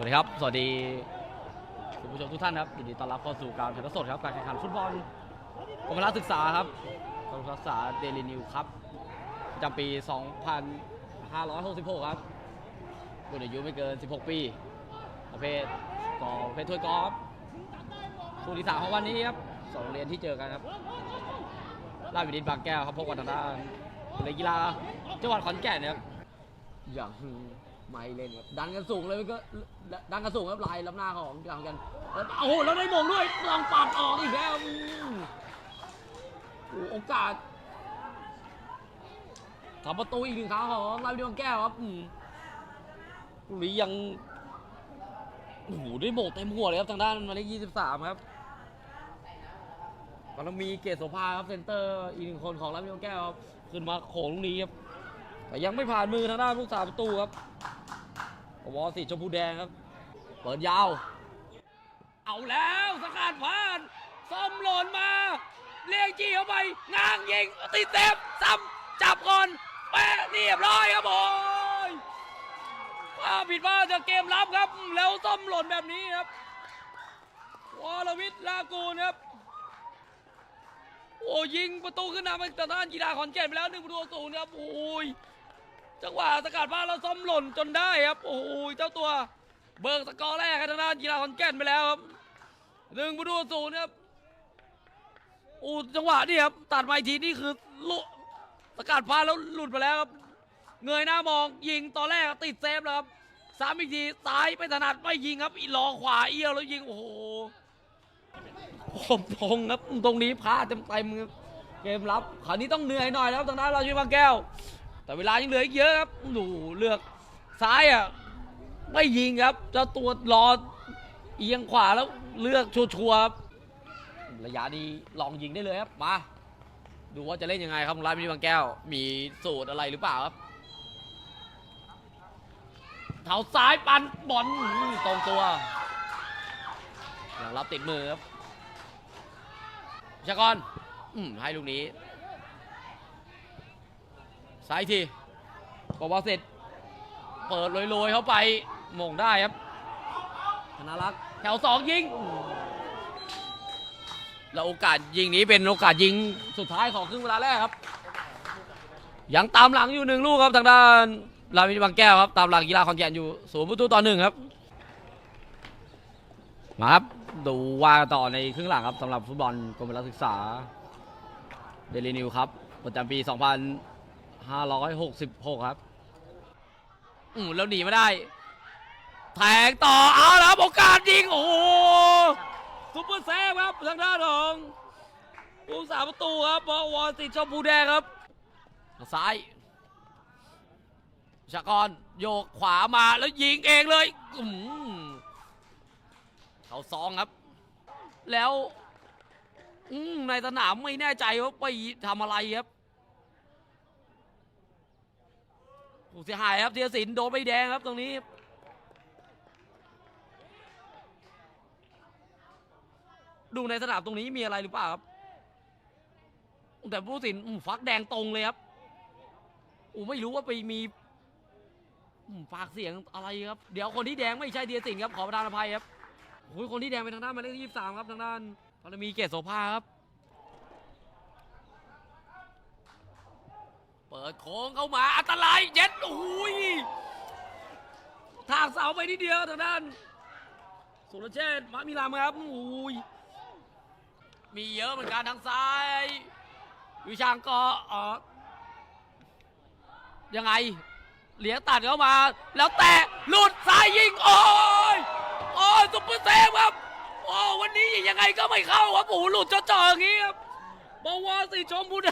สวัสดีครับ สวัสดีคุณผู้ชมทุกท่านครับยินดีต้อนรับเข้าสู่การถ่ายทอดสดครับการแข่งขันฟุตบอลกรมราศึกษาครับกรมราศึกษาเดลินิวครับประจำปี 2566 ครับรุ่นอายุไม่เกิน 16 ปี ประเภทกอประเภทถ้วยกอล์ฟคู่ที่สามของวันนี้ครับสองเรียนที่เจอกันครับราชวินิตบางแก้วครับพบกันทางด้านเลกีฬาจังหวัดขอนแก่นครับอย่าง ไม่เล่นครับดันกันสูงเลยก็ดันกันสูงครับลายล้ำหน้าของกลางกันโอ้โหแล้วได้มงด้วยลองปัดออกอีกแล้วโอ้โหโอกาสทำประตูอีกหนึ่งครั้งของลายดวงแก้วครับอืมลูกนี้ยังโอ้โหได้โบกเต็มหัวเลยครับทางด้านมาเลขยี่สิบสามครับก็ต้องมีเกศโสภาครับเซนเตอร์อีกหนึ่งคนของลายดวงแก้วครับขึ้นมาโขงลูกนี้ครับแต่ยังไม่ผ่านมือทางด้านผู้สาประตูครับ วอสีชมพูแดงครับ เปิดยาว เอาแล้วสกัดผ่านส้มหล่นมา เลี้ยงจี้เข้าไปง้างยิงติดเซฟซ้ำจับก่อนแปะเรียบร้อยครับโอ้ยว่าผิดพลาดจากเกมรับครับ แล้วส้มหล่นแบบนี้ครับวรวิทย์ลากูลครับโอ้ยิงประตูขึ้นนำเป็นทางด้านกีฬาขอนแก่นไปแล้วหนึ่งประตูศูนย์ครับโอ้ย จังหวะสกัดพลาดแล้วซ้อมหล่นจนได้ครับ โอ้ยเจ้าตัวเบิกสกอร์แรกให้ทางด้านกีฬาขอนแก่นไปแล้วครับหนึ่งประตูศูนย์ครับโอ้จังหวะนี่ครับตัดมาอีกทีนี่คือลุสกัดพลาดแล้วหลุดไปแล้วครับ เงยหน้ามองยิงตอนแรกติดเซฟแล้วครับสามอีกทีซ้ายไม่ถนัดไม่ยิงครับอีรอขวาเอี้ยวแล้วยิงโอ้โหผมพงครับตรงนี้พลาดเต็มเต็มเกมรับคราวนี้ต้องเหนื่อยหน่อยแล้วทางด้านเราช่วยบางแก้ว แต่เวลายังเหลืออีกเยอะครับดูเลือกซ้ายอะไม่ยิงครับเจ้าตัวรอเอียงขวาแล้วเลือกชัวร์ๆครับระยะนี้ลองยิงได้เลยครับมาดูว่าจะเล่นยังไงครับร้านมินิบางแก้ว มีสูตรอะไรหรือเปล่าครับเท้าซ้ายปันบอลตรงตัวหลังรับติดมือครับชากรให้ลูกนี้ ซ้ายอีกทีบอกว่าเสร็จ เปิดโรยๆเข้าไปหม่งได้ครับธนารักษ์แถวสองยิงแล้วโอกาสยิงนี้เป็นโอกาสยิงสุดท้ายของครึ่งเวลาแรกครับ ยังตามหลังอยู่หนึ่งลูกครับทางด้านรามินบางแก้วครับ ตามหลังกีฬาคอนแก่นอยู่ศูนย์ประตูต่อหนึ่งครับ มาครับ ดูว่าต่อในครึ่งหลังครับสำหรับฟุตบอลกรมรัฐศึกษาเดลินิวครับประจำปี 566 ครับ อืมแล้วหนีไม่ได้ แทงต่อเอาแล้วครับโอกาสยิง โอ้โหซุปเปอร์เซฟครับทางด้านของผู้สาประตูครับบอวอลติดชมพูแดงครับ ซ้ายชากรโยกขวามาแล้วยิงเองเลยอืมเขาซองครับ แล้วอืมในสนามไม่แน่ใจว่าไปทำอะไรครับู้เสียหายครับเทียสินโดนใบแดงครับตรงนี้ ดูในสนามตรงนี้มีอะไรหรือเปล่าครับ แต่ผู้สินฟักแดงตรงเลยครับอูไม่รู้ว่าไปมีฝากเสียงอะไรครับ เดี๋ยวคนที่แดงไม่ใช่เทียสินครับขอประทานอภัยครับโอ้ยคนที่แดงเป็นทางด้านหมายเลขยี่สามครับทางด้านพารมีเกตโสภาครับ เปิดโค้งเข้ามาอันตรายเย็ดโอ้ยทางเสาไปนิดเดียวทางด้านสุรเชษมามีรามครับโอ้ยมีเยอะเหมือนกันทางซ้าย วิชางก็ออยังไง เหลียงตัดเข้ามา แล้วแตะหลุดซ้ายยิง โอ้ยโอ้ยซุปเปอร์เซฟครับ โอ้วันนี้ยังไงก็ไม่เข้าครับโอ้หลุดจ่อๆอย่างนี้ครับบอลวาสีชมพูแด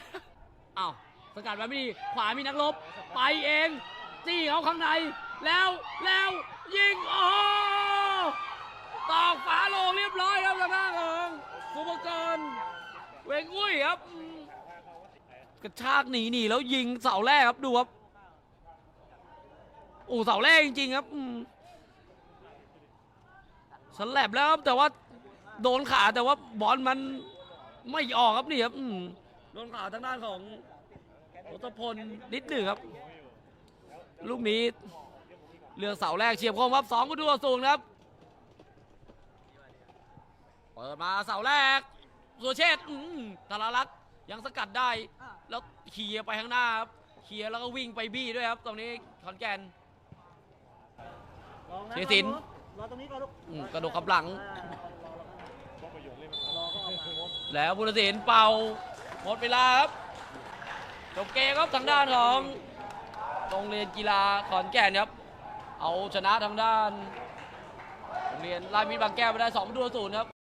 อ้าว สกัดแบบนี้ขวามีนักรบไปเองจี้เขาข้างใน แล้วแล้วยิงโอ้ตอกฝาโลงเรียบร้อยครับทางด้านของสุภกรเวงอุ้ยครับกระชากหนีหนีแล้วยิงเสาแรกครับดูครับโอ้เสาแรกจริงๆครับสแลบแล้วครับแต่ว่าโดนขาแต่ว่าบอลมันไม่ออกครับนี่ครับโดนขาทางด้านของ ทศพลนิดหนึ่งครับ ลูกนี้เลือกเสาแรกเฉียบคมครับสองประตูต่อศูนย์ครับ เปิดมาเสาแรกสุรเชษฐ์อืมธารรัตน์ยังสกัดได้ แล้วเคลียร์ไปข้างหน้าครับเคลียร์แล้วก็วิ่งไปบี้ด้วยครับ ตรงนี้ขอนแก่นลองนะเสียสินรอตรงนี้ก่อนลูกอืมกระโดดขับหลังอ่ารอรอก็ออกมาแล้วบุรศิลป์เป่าหมดเวลาครับ จบเกมครับทางด้านของโรงเรียนกีฬาขอนแก่นครับ เอาชนะทางด้านโรงเรียนราชมิตรบางแก้วไปได้2ประตูศูนย์ครับ